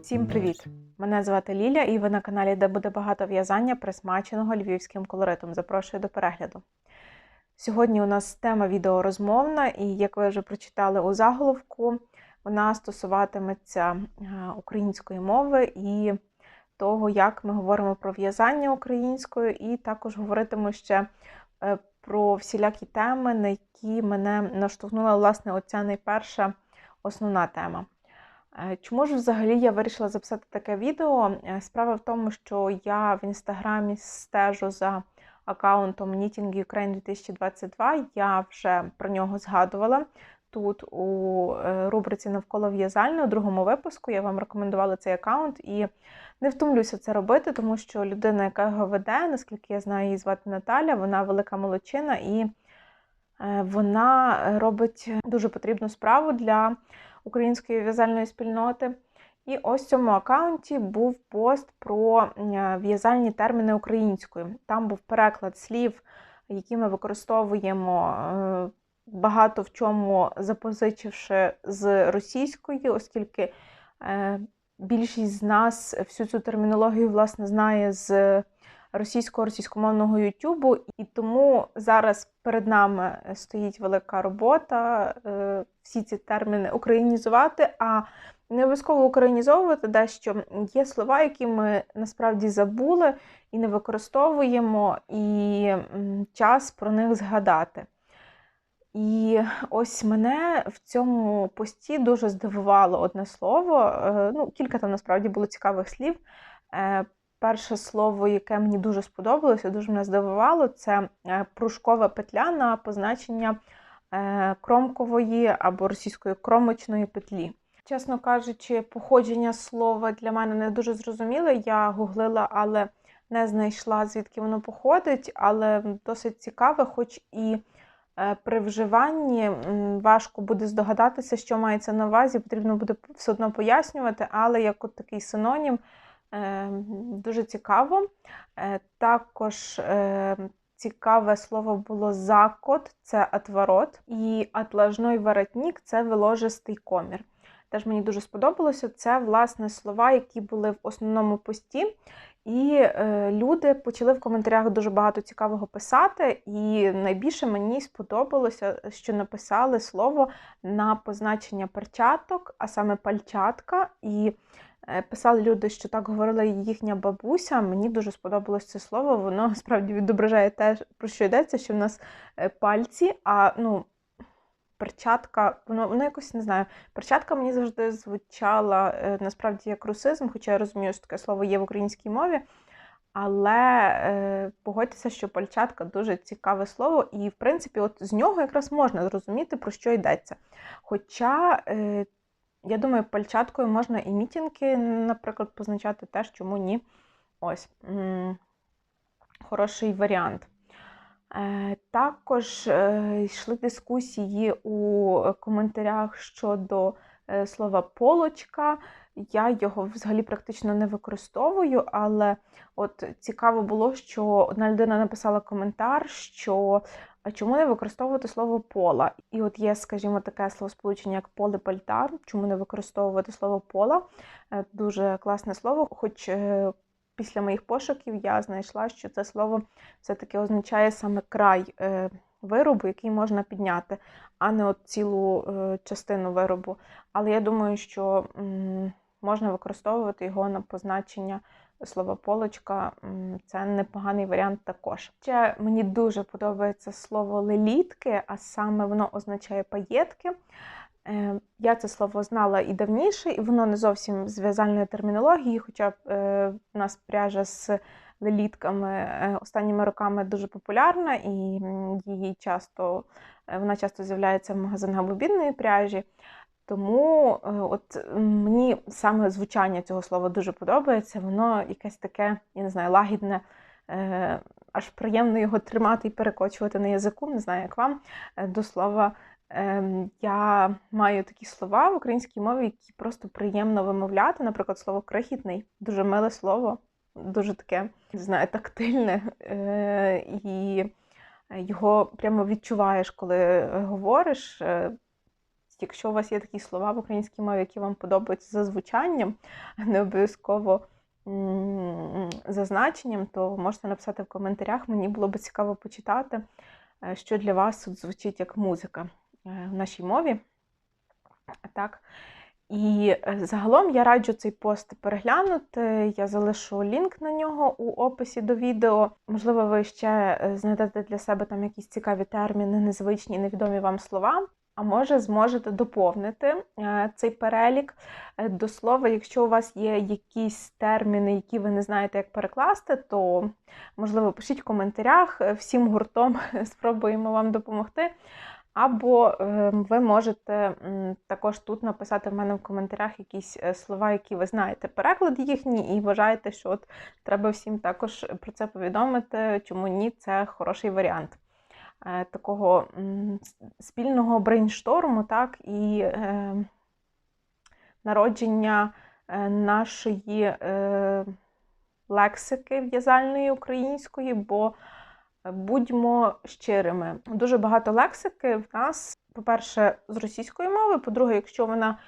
Всім привіт! Мене звати Ліля, і ви на каналі, де буде багато в'язання, присмаченого львівським колоритом. Запрошую до перегляду. Сьогодні у нас тема відео розмовна, і як ви вже прочитали у заголовку, вона стосуватиметься е, української мови і того, як ми говоримо про в'язання українською, і також говоритиму ще е, про всілякі теми, на які мене наштовхнула власне оця найперша основна тема. Е, Чому ж взагалі я вирішила записати таке відео? Е, Справа в тому, що я в інстаграмі стежу за аккаунтом Knitting Ukraine 2022. Я вже про нього згадувала тут у е, рубриці навколо в'язального, у другому випуску. Я вам рекомендувала цей аккаунт і не втомлюся це робити, тому що людина, яка його веде, наскільки я знаю, її звати Наталя, вона велика молодчина і вона робить дуже потрібну справу для української в'язальної спільноти. І ось в цьому аккаунті був пост про е, в'язальні терміни українською. Там був переклад слів, які ми використовуємо е, багато в чому запозичивши з російської, оскільки е, більшість з нас всю цю термінологію власне знає з російського російськомовного Ютубу, і тому зараз перед нами стоїть велика робота е, всі ці терміни українізувати. а не обов'язково українізовувати дещо. Є слова, які ми насправді забули і не використовуємо, і час про них згадати. І ось мене в цьому пості дуже здивувало одне слово. Е, Ну, Кілька там насправді було цікавих слів. Е, Перше слово, яке мені дуже сподобалося, дуже мене здивувало, це е, пружкова петля на позначення кромкової або російської кромочної петлі. Чесно кажучи, походження слова для мене не дуже зрозуміле. Я гуглила, але не знайшла, звідки воно походить, але досить цікаве, хоч і при вживанні важко буде здогадатися, що мається на увазі, потрібно буде все одно пояснювати, але як от такий синонім дуже цікаво. Е, також е, цікаве слово було закот, це отворот, і атлажной воротник це виложистий комір. Теж мені дуже сподобалося. Це, власне, слова, які були в основному пості. І е, люди почали в коментарях дуже багато цікавого писати. І найбільше мені сподобалося, що написали слово на позначення перчаток, а саме пальчатка. І е, писали люди, що так говорила їхня бабуся. Мені дуже сподобалось це слово. Воно справді відображає те, про що йдеться, що в нас е, пальці. а ну, перчатка, воно воно якось не знаю. Перчатка мені завжди звучала е, насправді як русизм, хоча я розумію, що таке слово є в українській мові. Але е, погодьтеся, що пальчатка дуже цікаве слово, і, в принципі, от з нього якраз можна зрозуміти, про що йдеться. Хоча, е, я думаю, пальчаткою можна і мітінки, наприклад, позначати теж, чому ні. Ось хороший варіант. Е, також е, йшли дискусії у коментарях щодо е, слова полочка. Я його взагалі практично не використовую, але от цікаво було, що одна людина написала коментар, що чому не використовувати слово пола? І от є, скажімо, таке словосполучення, як поле пальтар, чому не використовувати слово пола? Дуже класне слово, хоч після моїх пошуків я знайшла, що це слово все-таки означає саме край е, виробу, який можна підняти, а не от цілу е, частину виробу. Але я думаю, що можна використовувати його на позначення слова полочка. Це непоганий варіант також. Ще мені дуже подобається слово лелітки, а саме воно означає паєтки. Е, я це слово знала і давніше, і воно не зовсім з в'язальної термінології, хоча е, в нас пряжа з лелітками е, останніми роками дуже популярна, і її часто, вона часто з'являється в магазинах бобінної пряжі. Тому от мені саме звучання цього слова дуже подобається. Воно якесь таке, я не знаю, лагідне, аж приємно його тримати і перекочувати на язику, не знаю, як вам, до слова я маю такі слова в українській мові, які просто приємно вимовляти. Наприклад, слово крихітний дуже миле слово, дуже таке, не знаю, тактильне. Е, і його прямо відчуваєш, коли говориш. Якщо у вас є такі слова в українській мові, які вам подобаються за звучанням, не обов'язково м, за значенням, то можете написати в коментарях. Мені було б цікаво почитати, е, що для вас тут звучить як музика е, в нашій мові. Так. І е, загалом я раджу цей пост переглянути. Я залишу лінк на нього у описі до відео. Можливо, ви ще знайдете для себе там якісь цікаві терміни, незвичні, невідомі вам слова. А може, зможете доповнити е, цей перелік. До слова, якщо у вас є якісь терміни, які ви не знаєте, як перекласти, то можливо пишіть в коментарях. Всім гуртом спробуємо вам допомогти. Або ем, ви можете також тут написати в мене в коментарях якісь е, слова, які ви знаєте, переклад їхній, і вважаєте, що от треба всім також про це повідомити, чому ні, це хороший варіант е, такого спільного брейншторму, так, і е, народження нашої лексики в'язальної української. бо Будьмо щирими. Дуже багато лексики в нас, по-перше, з російської мови. По-друге, якщо вона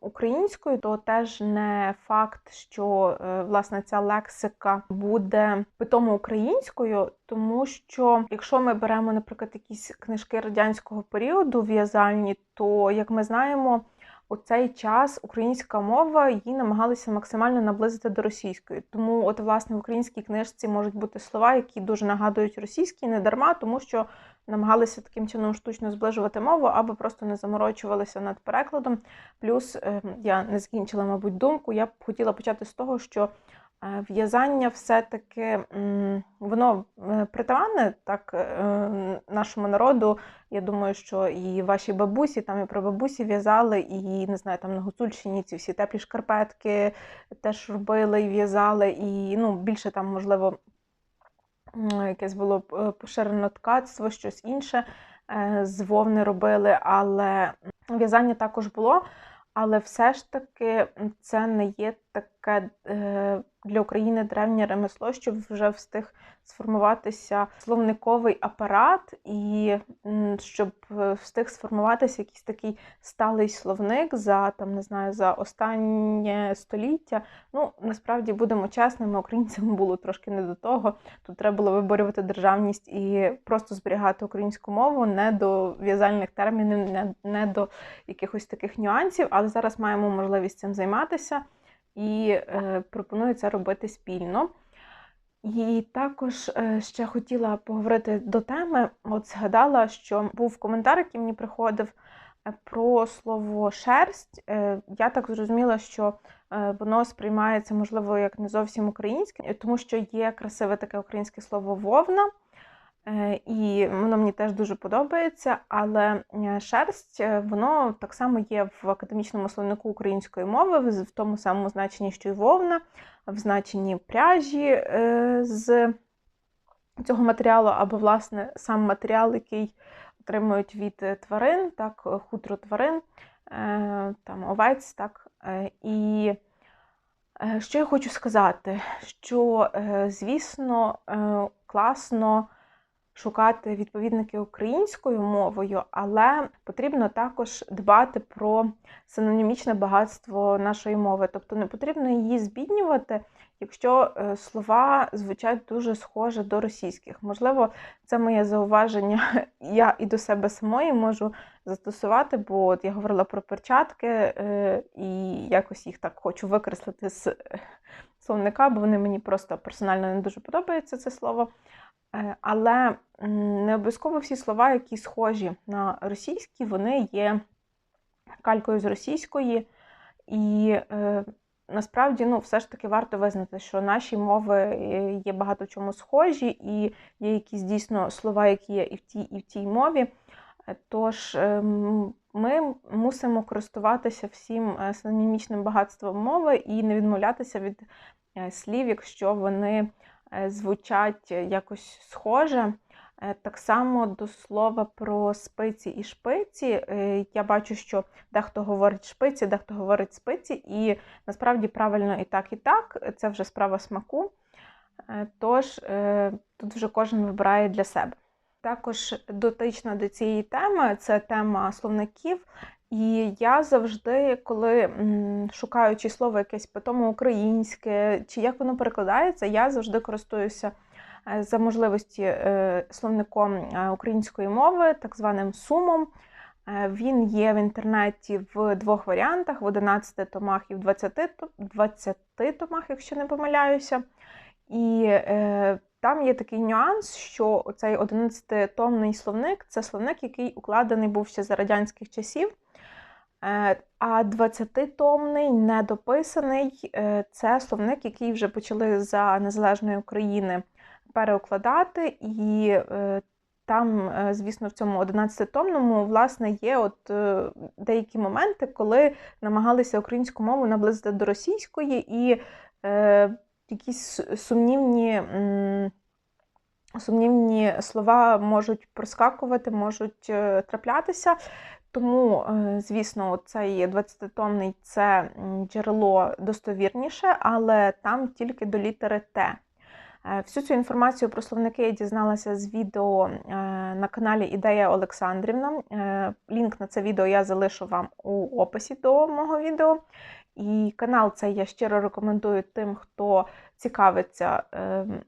українською, то теж не факт, що е, власне ця лексика буде питомо українською, тому що якщо ми беремо, наприклад, якісь книжки радянського періоду в'язальні, то як ми знаємо у цей час українська мова її намагалися максимально наблизити до російської. Тому, от, власне, в українській книжці можуть бути слова, які дуже нагадують російські, не дарма, тому що намагалися таким чином штучно зближувати мову, або просто не заморочувалися над перекладом. Плюс ем, я не закінчила, мабуть, думку. Я б хотіла почати з того, що Е, в'язання все-таки воно е, притаманне так е, нашому народу. Я думаю, що і ваші бабусі, там і прабабусі в'язали, і не знаю, там на Гуцульщині ці всі теплі шкарпетки теж робили і в'язали, і ну, більше там, можливо, якесь було поширено ткацтво, щось інше з вовни робили, але в'язання також було. Але все ж таки це не є таке для України древнє ремесло, щоб вже встиг сформуватися словниковий апарат, і щоб е, встиг сформуватися якийсь такий сталий словник за там, не знаю, за останнє століття. Ну, насправді будемо чесними, українцям було трошки не до того. Тут треба було виборювати державність і просто зберігати українську мову не до в'язальних термінів, не, не до якихось таких нюансів, але зараз маємо можливість цим займатися і е, пропоную це робити спільно. І також е, ще хотіла поговорити до теми. От згадала, що був коментар, який мені приходив е, про слово шерсть. Я так зрозуміла, що воно сприймається, можливо, як не зовсім українське, тому що є красиве таке українське слово вовна. Е, і воно мені теж дуже подобається, але е, шерсть е, воно так само є в академічному словнику української мови, в тому самому значенні, що й вовна, в значенні пряжі з цього матеріалу, або, власне, сам матеріал, який отримують від тварин, так, хутро тварин, там овець. так, і що я хочу сказати, що, звісно, класно шукати відповідники українською мовою, але потрібно також дбати про синонімічне багатство нашої мови. Тобто не потрібно її збіднювати, якщо е, слова звучать дуже схоже до російських. Можливо, це моє зауваження, я і до себе самої можу застосувати, бо от я говорила про перчатки е, і якось їх так хочу викреслити з словника, бо вони мені просто персонально не дуже подобається це слово. Е, але не обов'язково всі слова, які схожі на російські, вони є калькою з російської. І е, насправді ну, все ж таки варто визнати, що наші мови е, є багато в чому схожі, і є якісь дійсно слова, які є і в тій, і в тій мові. Тож е, ми мусимо користуватися всім синонімічним багатством мови і не відмовлятися від слів, якщо вони звучать якось схоже. Е, так само до слова про спиці і шпиці. Е, я бачу, що дехто говорить шпиці, дехто говорить спиці, і насправді правильно і так, і так. Це вже справа смаку. Тож тут вже кожен вибирає для себе. Також дотична до цієї теми це тема словників. І я завжди, коли м, шукаю чи слово якесь питомо українське, чи як воно перекладається, я завжди користуюся е, за можливості е, словником е, української мови, так званим сумом. Він є в інтернеті в двох варіантах: в 11 томах і в 20, 20 томах, якщо не помиляюся. І е, там є такий нюанс, що цей 11-томний словник це словник, який укладений був ще за радянських часів. Е, А 20-томний, недописаний, е, це словник, який вже почали за незалежної України переукладати. І е, там, звісно, в цьому 11-томному, власне, є от деякі моменти, коли намагалися українську мову наблизити до російської, і якісь сумнівні. Сумнівні слова можуть проскакувати, можуть траплятися. Тому, е, звісно, цей 20-томний це джерело достовірніше, але там тільки до літери Т. Е, Всю цю інформацію про словники я дізналася з відео е, на каналі Ідея Олександрівна. Лінк на це відео я залишу вам у описі до мого відео. І канал цей я щиро рекомендую тим, хто цікавиться ем,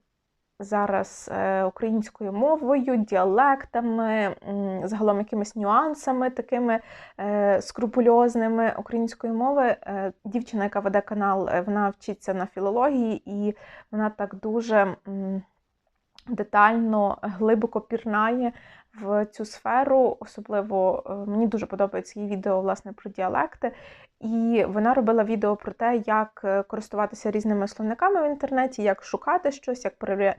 зараз е, українською мовою, діалектами, загалом якимись нюансами такими е, скрупульозними української мови. Е, Дівчина, яка веде канал, вона вчиться на філології, і вона так дуже детально, глибоко пірнає в цю сферу. Особливо е, мені дуже подобається її відео власне про діалекти. І вона робила відео про те, як е, користуватися різними словниками в інтернеті, як шукати щось, як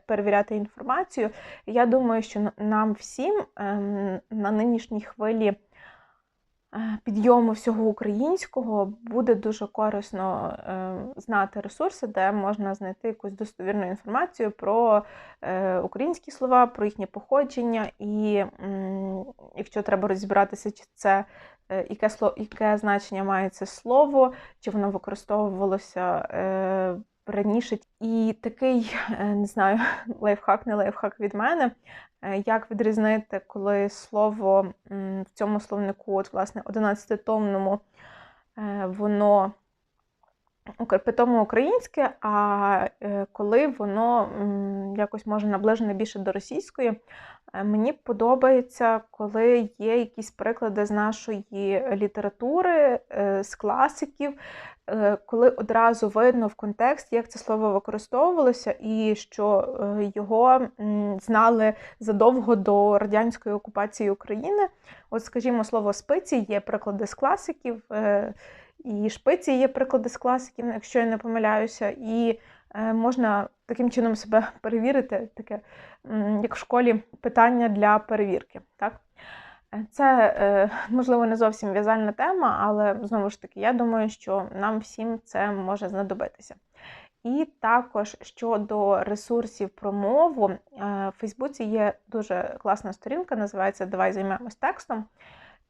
перевіряти інформацію. Я думаю, що нам всім ем, на нинішній хвилі підйому всього українського буде дуже корисно е, знати ресурси, де можна знайти якусь достовірну інформацію про е, українські слова, про їхнє походження, і якщо треба розібратися, чи це е, яке слово, яке значення має це слово, чи воно використовувалося раніше. І такий, е, не знаю, лайфхак, не лайфхак від мене. е, Як відрізнити, коли слово в цьому словнику, от, власне, 11-томному, е, воно питомо українське, а коли воно якось може наближене більше до російської. Мені подобається, коли є якісь приклади з нашої літератури, з класиків, коли одразу видно в контексті, як це слово використовувалося, і що е, його знали задовго до радянської окупації України. От, скажімо, слово спиці є приклади з класиків, е, і шпиці є приклади з класиків, якщо я не помиляюся, і е, можна таким чином себе перевірити, таке, як в школі, питання для перевірки. Так? Це, е, можливо, не зовсім в'язальна тема, але знову ж таки, я думаю, що нам всім це може знадобитися. І також щодо ресурсів про мову, е, в Фейсбуці є дуже класна сторінка, називається Давай займемось текстом.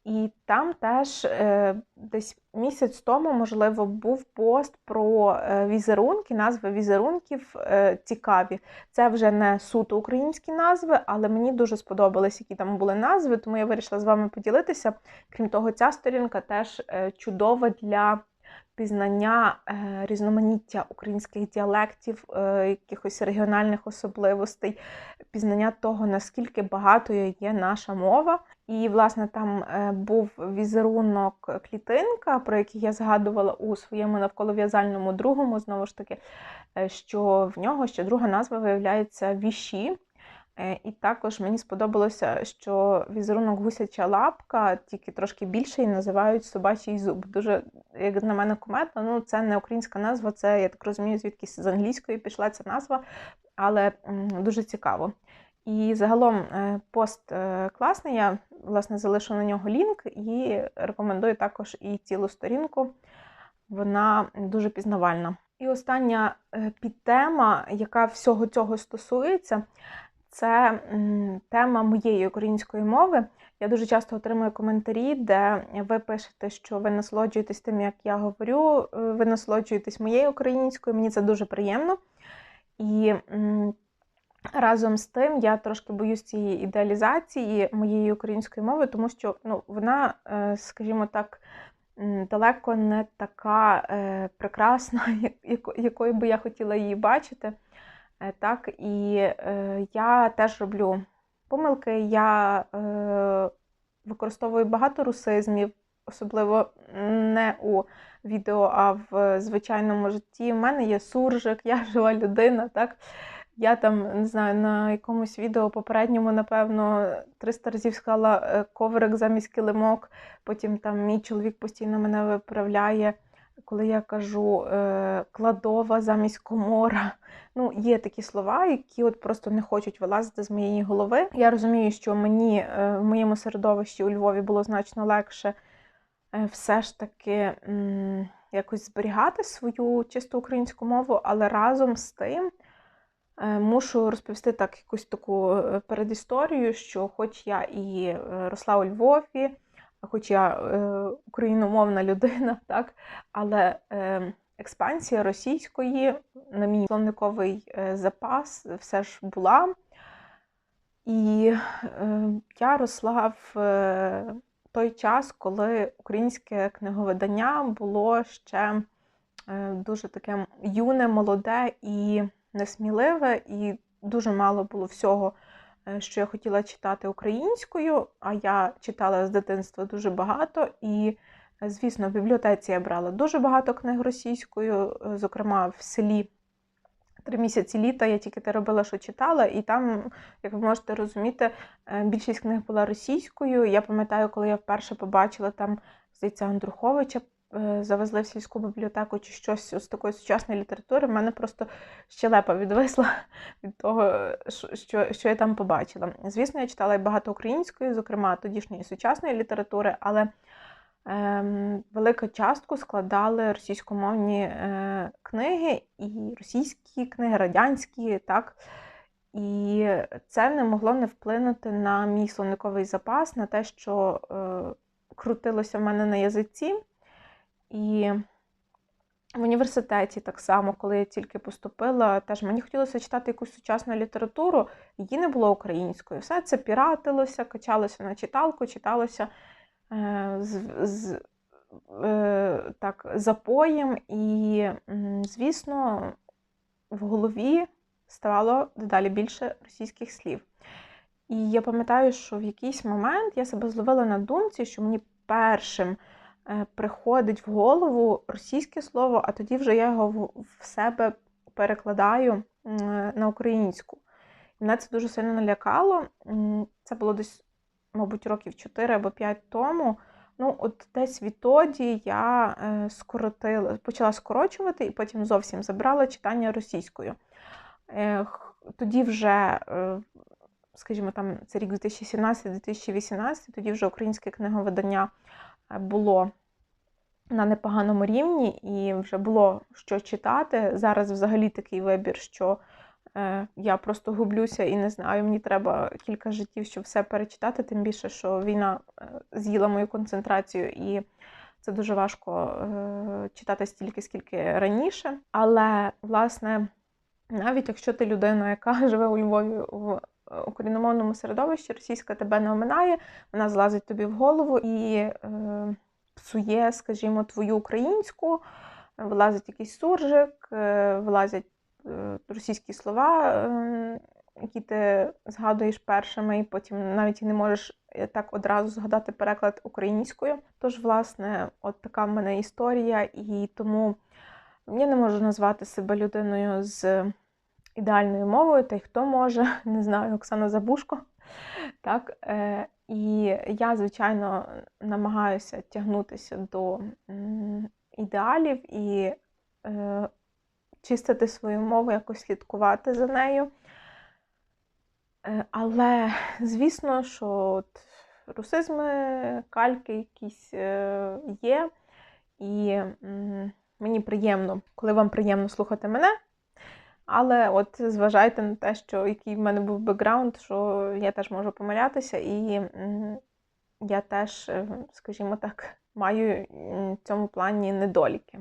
І там теж е, десь місяць тому, можливо, був пост про е, візерунки, назви візерунків е, цікаві. Це вже не суто українські назви, але мені дуже сподобались, які там були назви, тому я вирішила з вами поділитися. Крім того, ця сторінка теж чудова для пізнання е, різноманіття українських діалектів, е, якихось регіональних особливостей, пізнання того, наскільки багатою є наша мова. І, власне, там е, був візерунок клітинка, про який я згадувала у своєму навколов'язальному другому, знову ж таки, що в нього ще друга назва виявляється віші. Е, І також мені сподобалося, що візерунок гусяча лапка, тільки трошки більший, називають собачий зуб. Дуже, як на мене, кумедно. Ну, це не українська назва, це, я так розумію, звідкись з англійської пішла ця назва, але дуже цікаво. І загалом е, пост е, класний. Я власне залишу на нього лінк і рекомендую також і цілу сторінку. Вона дуже пізнавальна. І остання підтема, яка всього цього стосується, це тема моєї української мови. Я дуже часто отримую коментарі, де ви пишете, що ви насолоджуєтесь тим, як я говорю, е, ви насолоджуєтесь моєю українською. Мені це дуже приємно. І Разом з тим, я трошки боюсь цієї ідеалізації моєї української мови, тому що ну, вона, е, скажімо так, далеко не така е, прекрасна, якою би я хотіла її бачити. Е, так, І я теж роблю помилки, я використовую багато русизмів, особливо не у відео, а в звичайному житті. У мене є суржик, я жива людина. так. Я там не знаю, на якомусь відео попередньому, напевно, 300 разів сказала е, коврик замість килимок. Потім там мій чоловік постійно мене виправляє, коли я кажу е, кладова замість комора. Ну, є такі слова, які от просто не хочуть вилазити з моєї голови. Я розумію, що мені е, в моєму середовищі у Львові було значно легше все ж таки якось зберігати свою чисту українську мову, але разом з тим. Е, мушу розповісти так якусь таку е, передісторію, що хоч я і е, росла у Львові, хоч я україномовна людина, так, але експансія російської, на мій словниковий запас, все ж була. І я росла в той час, коли українське книговидання було ще дуже таке юне, молоде і несміливе, і дуже мало було всього, е, що я хотіла читати українською, а я читала з дитинства дуже багато. І, е, звісно, в бібліотеці я брала дуже багато книг російською, е, зокрема в селі. Три місяці літа я тільки те робила, що читала, і там, як ви можете розуміти, більшість книг була російською. Я пам'ятаю, коли я вперше побачила там здається, Андруховича Е, завезли в сільську бібліотеку чи щось з такої сучасної літератури, в мене просто щелепа відвисла від того, що що я там побачила. Звісно, я читала і багато української, зокрема тодішньої сучасної літератури, але ем, велику частку складали російськомовні е, книги, і російські книги, радянські, так. І це не могло не вплинути на мій словниковий запас, на те, що е, крутилося в мене на язиці. І в університеті так само, коли я тільки поступила, теж мені хотілося читати якусь сучасну літературу, її не було українською. Все це піратилося, качалося на читалку, читалося е, з, з е, так, запоєм. І, звісно, в голові ставало дедалі більше російських слів. І я пам'ятаю, що в якийсь момент я себе зловила на думці, що мені першим. Е, приходить в голову російське слово, а тоді вже я його в себе перекладаю на українську. Мене це дуже сильно налякало. Це було десь, мабуть, років 4 або 5 тому. Ну, от десь відтоді я е, скоротила, почала скорочувати і потім зовсім забрала читання російською. Тоді вже, е, скажімо, там це рік 2017-2018, тоді вже українське книговидання було на непоганому рівні і вже було що читати. Зараз взагалі такий вибір, що е, я просто гублюся і не знаю, мені треба кілька життів, щоб все перечитати, тим більше, що війна е, з'їла мою концентрацію і. Це дуже важко е, читати стільки, скільки раніше. Але, власне, навіть якщо ти людина, яка живе у Львові в україномовному середовищі, російська тебе не оминає, вона злазить тобі в голову і е, псує, скажімо, твою українську, вилазить якийсь суржик, е, вилазять е, російські слова, е, які ти згадуєш першими, і потім навіть не можеш так одразу згадати переклад українською. Тож, власне, от така в мене історія, і тому я не можу назвати себе людиною з ідеальною мовою, та й хто може, не знаю, Оксана Забушко. Так, І я, звичайно, намагаюся тягнутися до ідеалів і е, чистити свою мову, якось слідкувати за нею. Е, але, звісно, що от русизми, кальки якісь е, є, і мені приємно, коли вам приємно слухати мене. Але от зважайте на те, що який в мене був бекграунд, що я теж можу помилятися, і я теж, е, скажімо так, маю в цьому плані недоліки.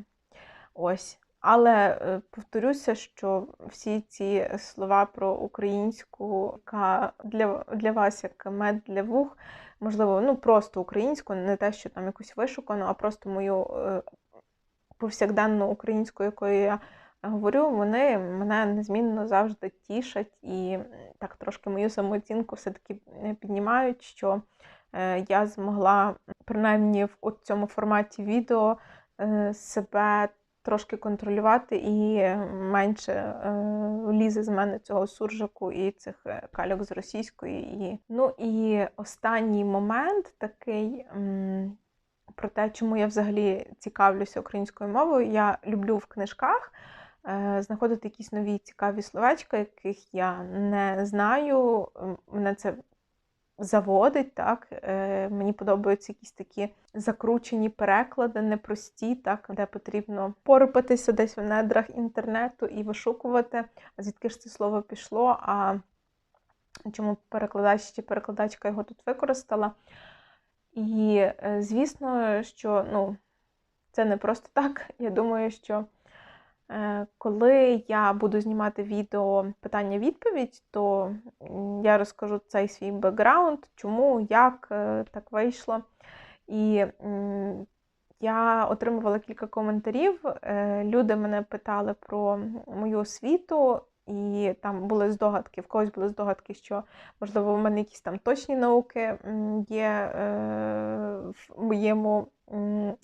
Ось. Але е, повторюся, що всі ці слова про українську, яка для, для вас як мед для вух, можливо, ну просто українську, не те, що там якусь вишукану, а просто мою е, повсякденну українську, якою я говорю, вони мене незмінно завжди тішать і так трошки мою самооцінку все-таки е, піднімають, що е, я змогла принаймні в цьому форматі відео е, себе трошки контролювати і менше лізе з мене цього суржику і цих кальок з російської. Ну і останній момент такий. Про те, чому я взагалі цікавлюся українською мовою, я люблю в книжках знаходити якісь нові цікаві словечка, яких я не знаю. Мене це заводить, так? Е, мені подобаються якісь такі закручені переклади, непрості, так, де потрібно порпатися десь в недрах інтернету і вишукувати, звідки ж це слово пішло, а чому перекладач чи перекладачка його тут використала. І, е, звісно, що ну, це не просто так. Я думаю, що Е, коли я буду знімати відео питання-відповідь, то я розкажу цей свій бекграунд, чому, як е, так вийшло. І я отримувала кілька коментарів. Е, люди мене питали про мою освіту, і там були здогадки, в когось були здогадки, що, можливо, в мене якісь там точні науки є в моєму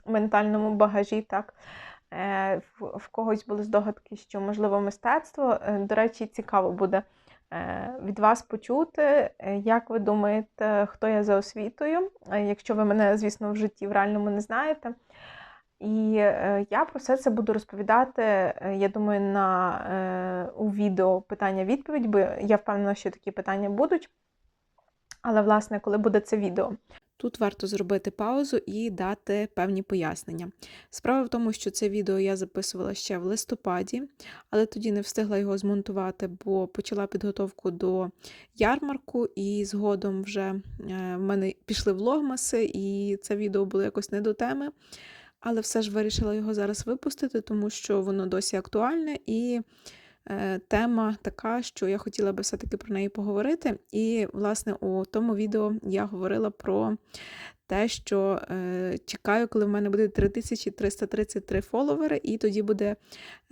ментальному багажі. так. Е, в когось були здогадки, що можливо мистецтво. Е, до речі, цікаво буде е, від вас почути, як ви думаєте, хто я за освітою, якщо ви мене, звісно, в житті в реальному не знаєте. І я про все це буду розповідати, я думаю, на, у відео питання-відповідь, бо я впевнена, що такі питання будуть. Але, власне, коли буде це відео. Тут варто зробити паузу і дати певні пояснення. Справа в тому, що це відео я записувала ще в листопаді, але тоді не встигла його змонтувати, бо почала підготовку до ярмарку, і згодом вже е, в мене пішли влогмаси, і це відео було якось не до теми. Але все ж вирішила його зараз випустити, тому що воно досі актуальне і. Е, тема така, що я хотіла би все-таки про неї поговорити. І, власне, у тому відео я говорила про те, що е, чекаю, коли в мене буде 3333 фоловери, і тоді буде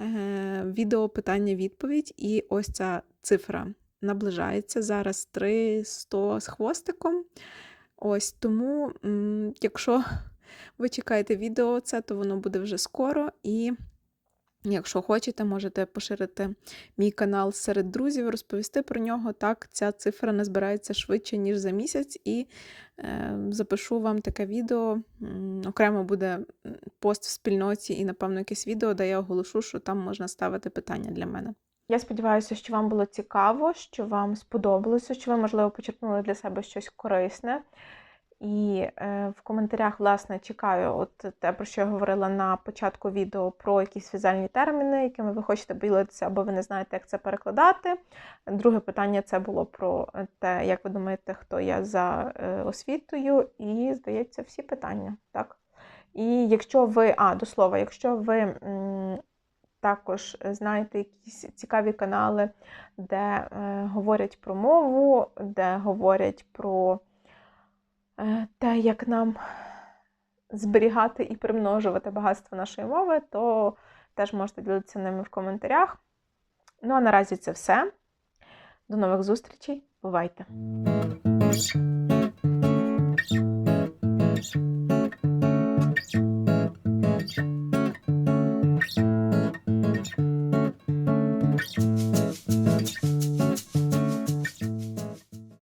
е, відео питання-відповідь. І ось ця цифра наближається. Зараз 300 з хвостиком. Ось тому, якщо ви чекаєте відео, це, то воно буде вже скоро. і Якщо хочете, можете поширити мій канал серед друзів, розповісти про нього. Так, ця цифра не збирається швидше, ніж за місяць, і е, запишу вам таке відео. Окремо буде пост в спільноті і, напевно, якесь відео, де я оголошу, що там можна ставити питання для мене. Я сподіваюся, що вам було цікаво, що вам сподобалося, що ви, можливо, почерпнули для себе щось корисне. І е, в коментарях, власне, чекаю от те, про що я говорила на початку відео про якісь в'язальні терміни, якими ви хочете поділитися, або ви не знаєте, як це перекладати. Друге питання це було про те, як ви думаєте, хто я за е, освітою, і, здається, всі питання. так? І якщо ви, а, до слова, якщо ви також знаєте якісь цікаві канали, де е, говорять про мову, де говорять про. Те, як нам зберігати і примножувати багатство нашої мови, то теж можете ділитися ними в коментарях. Ну а наразі це все. До нових зустрічей. Бувайте!